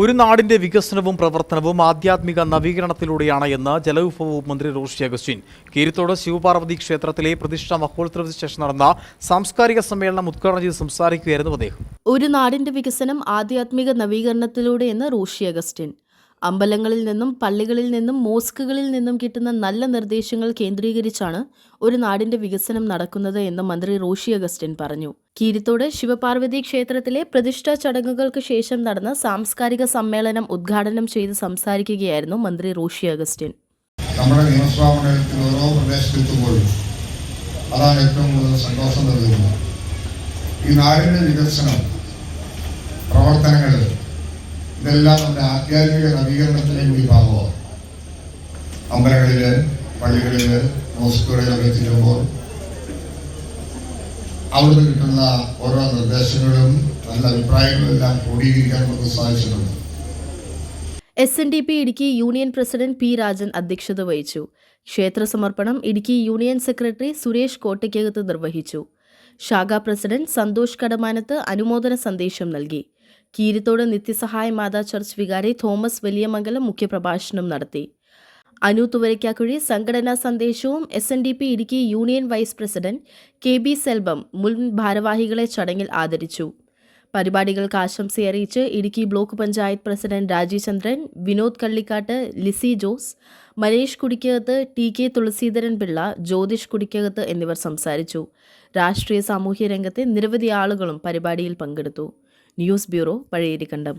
ഒരു നാടിന്റെ വികസനവും പ്രവർത്തനവും ആധ്യാത്മിക നവീകരണത്തിലൂടെയാണ് എന്ന് ജലവിഭവ മന്ത്രി റോഷി അഗസ്റ്റിൻ. കീരിത്തോട് ശിവപാർവതി ക്ഷേത്രത്തിലെ പ്രതിഷ്ഠ മഹോത്സവത്തിന് ശേഷം നടന്ന സാംസ്കാരിക സമ്മേളനം ഉദ്ഘാടനം ചെയ്ത് സംസാരിക്കുകയായിരുന്നു അദ്ദേഹം. ഒരു നാടിന്റെ വികസനം ആധ്യാത്മിക നവീകരണത്തിലൂടെ എന്ന് റോഷി അഗസ്റ്റിൻ. അമ്പലങ്ങളിൽ നിന്നും പള്ളികളിൽ നിന്നും മോസ്കുകളിൽ നിന്നും കിട്ടുന്ന നല്ല നിർദ്ദേശങ്ങൾ കേന്ദ്രീകരിച്ചാണ് ഒരു നാടിന്റെ വികസനം നടക്കുന്നത് എന്ന് മന്ത്രി റോഷി അഗസ്റ്റിൻ പറഞ്ഞു. കീരിത്തോട് ശിവപാർവതി ക്ഷേത്രത്തിലെ പ്രതിഷ്ഠാ ചടങ്ങുകൾക്ക് ശേഷം നടന്ന സാംസ്കാരിക സമ്മേളനം ഉദ്ഘാടനം ചെയ്ത് സംസാരിക്കുകയായിരുന്നു മന്ത്രി റോഷി അഗസ്റ്റിൻ. നമ്മുടെ അതാണ് ഏറ്റവും കൂടുതൽ സന്തോഷം നൽകുന്നത് ഈ നാടിന്റെ വികസനം പ്രവർത്തനങ്ങൾ ഇതെല്ലാം നമ്മുടെ ആധ്യാത്മിക നവീകരണത്തിന്റെ കൂടി ഭാഗമാണ് അമ്പലങ്ങളിൽ പള്ളികളിൽ മോസ്കുകളിലൊക്കെ ചെല്ലുമ്പോൾ അവിടുന്ന് കിട്ടുന്ന ഓരോ നിർദ്ദേശങ്ങളും നല്ല അഭിപ്രായങ്ങളും എല്ലാം ക്രോഡീകരിക്കാൻ നമുക്ക് സാധിച്ചിട്ടുണ്ട്. S N D P Idukki union president P Rajan അധ്യക്ഷത വഹിച്ചു. ക്ഷേത്ര സമർപ്പണം ഇടുക്കി യൂണിയൻ സെക്രട്ടറി സുരേഷ് കോട്ടയ്ക്കകത്ത് നിർവഹിച്ചു. ശാഖാ പ്രസിഡന്റ് സന്തോഷ് കടമാനത്ത് അനുമോദന സന്ദേശം നൽകി. കീരിത്തോട് നിത്യസഹായ മാതാ ചർച്ച് വികാരി തോമസ് വലിയമംഗലം മുഖ്യപ്രഭാഷണം നടത്തി. അനു തുവരയ്ക്കാക്കുഴി സംഘടനാ സന്ദേശവും S N D P Idukki union vice president K B Selbam മുൻ ഭാരവാഹികളെ ചടങ്ങിൽ ആദരിച്ചു. പരിപാടികൾക്ക് ആശംസയറിയിച്ച് Idukki block panchayat president Rajichandran Vinod Kallikkattu Lissy Jose Manish Kudikkakath T K Thulaseedharan Pillai Jyothish Kudikkakath എന്നിവർ സംസാരിച്ചു. രാഷ്ട്രീയ സാമൂഹ്യ രംഗത്തെ നിരവധി ആളുകളും പരിപാടിയിൽ പങ്കെടുത്തു. News bureau പഴയേരിക്കണ്ടം